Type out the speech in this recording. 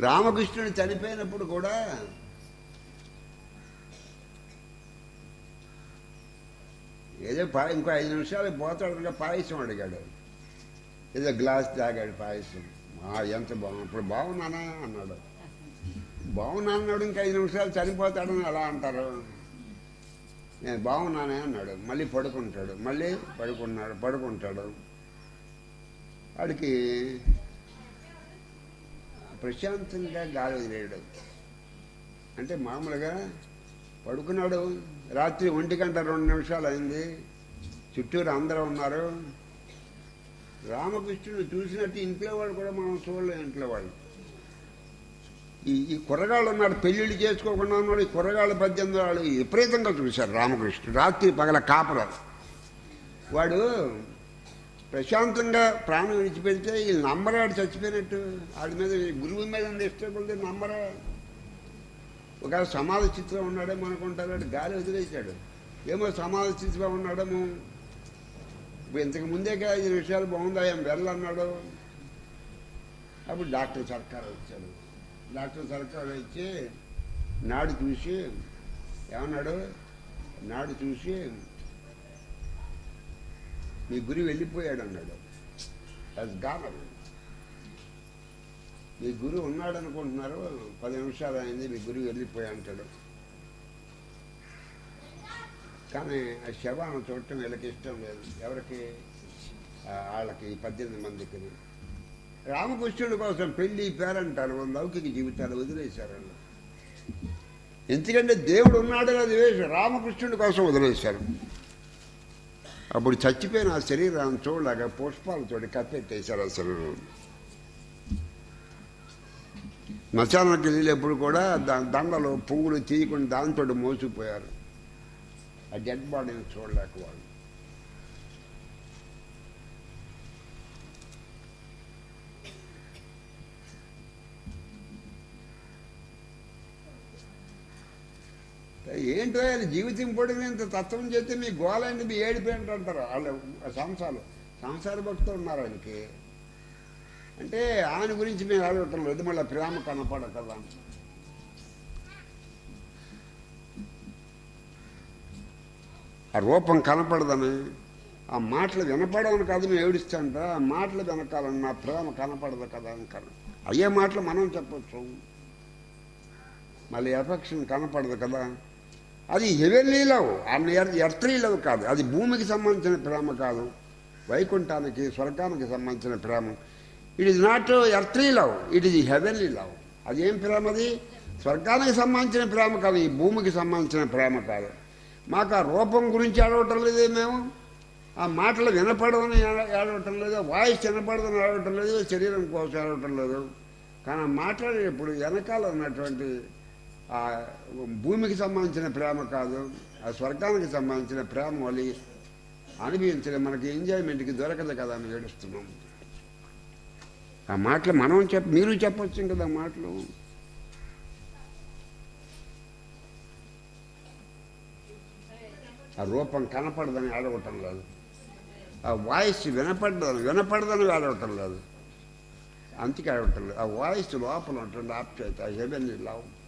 రామకృష్ణుడు చనిపోయినప్పుడు కూడా ఏదో పా ఇంకో ఐదు నిమిషాలు పోతాడు ఇంకా పాయసం అడిగాడు. ఏదో గ్లాస్ తాగాడు పాయసం. మా ఎంత బాగుంది ఇప్పుడు బాగున్నానా అన్నాడు. బాగున్నా అన్నాడు ఇంకా ఐదు నిమిషాలు చనిపోతాడని ఎలా అంటారు? నేను బాగున్నానే అన్నాడు. మళ్ళీ పడుకుంటాడు. మళ్ళీ పడుకున్నాడు పడుకుంటాడు. వాడికి ప్రశాంతంగా గాలి వదిలేయడం. అంటే మామూలుగా పడుకున్నాడు రాత్రి ఒంటి గంట రెండు నిమిషాలు అయింది చుట్టూరు అందరూ ఉన్నారు. రామకృష్ణుడు చూసినట్టు ఇంట్లో వాళ్ళు కూడా మనం చూడలేం ఇంట్లో వాళ్ళు. ఈ ఈ కుర్రగాళ్ళు ఉన్నాడు పెళ్ళిళ్ళు చేసుకోకుండా ఉన్నాడు ఈ కుర్రగాళ్ళ పద్దెనిమిది వాళ్ళు విపరీతంగా చూశారు రామకృష్ణుడు. రాత్రి పగల కాపరాలు వాడు ప్రశాంతంగా ప్రాణం విడిచిపెడితే ఈ నమ్మరాడు చచ్చిపోయినట్టు. వాడి మీద గురువు మీద ఉంది ఇష్టం నమ్మరా. ఒక సమాధి స్థితిలో ఉన్నాడేమో అనుకుంటాడు గాలి వదిలేశాడు. ఏమో సమాధి స్థితిలో ఉన్నాడేమో ఇంతకు ముందే కదా ఈ విషయాలు బాగుందా ఏం వెళ్ళన్నాడు అప్పుడు డాక్టర్ సర్కార్ వచ్చాడు. డాక్టర్ సర్కార్ వచ్చి నాడు చూసి ఏమన్నాడు? నాడు చూసి మీ గురి వెళ్ళిపోయాడు అన్నాడు అది గానం మీ గురు ఉన్నాడు అనుకుంటున్నారు పది నిమిషాలు అయింది మీ గురువు వెళ్ళిపోయా అంటాడు కానీ ఆ శవాన్ని చూడటం వీళ్ళకి ఇష్టం లేదు. ఎవరికి? వాళ్ళకి పద్దెనిమిది మందికి. రామకృష్ణుడి కోసం పెళ్ళి పేరంటారు. లౌకిక జీవితాలు వదిలేశారు వాళ్ళు. ఎందుకంటే దేవుడు ఉన్నాడు అది వేసి రామకృష్ణుడి కోసం వదిలేశారు. అప్పుడు చచ్చిపోయిన ఆ శరీరాన్ని చూడలేక పుష్పాలతోటి కప్పెట్టేశారు ఆ శరీరం మచానానికి వెళ్ళేప్పుడు కూడా దాని దండలు పువ్వులు తీయకుండా దాంతో మోసిపోయారు. ఆ డెడ్ బాడీని చూడలేక వాళ్ళు. ఏంటో ఆయన జీవితం పొడిగిన ఇంత తత్వం చేస్తే మీ గోలండి మీ ఏడిపోయింట అంటారు వాళ్ళు ఆ సంసారాలు సంసార భక్తులు ఉన్నారు ఆయనకి. అంటే ఆయన గురించి మేము అడగటం లేదు మళ్ళీ ప్రేమ కనపడ కదా ఆ రూపం కనపడదని ఆ మాటలు వినపడాలని కాదు మేము ఏడుస్తాంట ఆ మాటలు వినకాలని నా ప్రేమ కనపడదు కదా అని కన అయ్యే మాటలు మనం చెప్పచ్చు. మళ్ళీ ఎఫెక్షన్ కనపడదు కదా? అది హెవెన్లీ ఆమె అన్న కాదు. అది భూమికి సంబంధించిన ప్రేమ కాదు. వైకుంఠానికి స్వర్గానికి సంబంధించిన ప్రేమ. It is not earthly love it is heavenly love అదేం ప్రేమ అది? స్వర్గానికి సంబంధించిన ప్రేమ కాదు. ఈ భూమికి సంబంధించిన ప్రేమ కాదు. మాకు ఆ రూపం గురించి ఆడవటం లేదే మేము. ఆ మాటలు వినపడదని ఆడవటం లేదు. వాయిస్ వినపడదని ఆడవటం లేదు. శరీరం కోసం ఆడవటం లేదు. కానీ మాట్లాడేటప్పుడు వెనకాల ఉన్నటువంటి భూమికి సంబంధించిన ప్రేమ కాదు ఆ స్వర్గానికి సంబంధించిన ప్రేమ వలి అనుభవించడం మనకి ఎంజాయ్మెంట్కి దొరకదు కదా అని ఏడుస్తున్నాం. ఆ మాటలు మనం చెప్ప మీరు చెప్పొచ్చు కదా మాటలు. ఆ రూపం కనపడదని ఆడవటం లేదు. ఆ వాయిస్ వినపడదని వినపడదని ఆడవటం లేదు. అంతకే ఆడవటం లేదు. ఆ వాయిస్ లోపల ఉంటుంది ఆప్చేత హెవెన్ లవ్.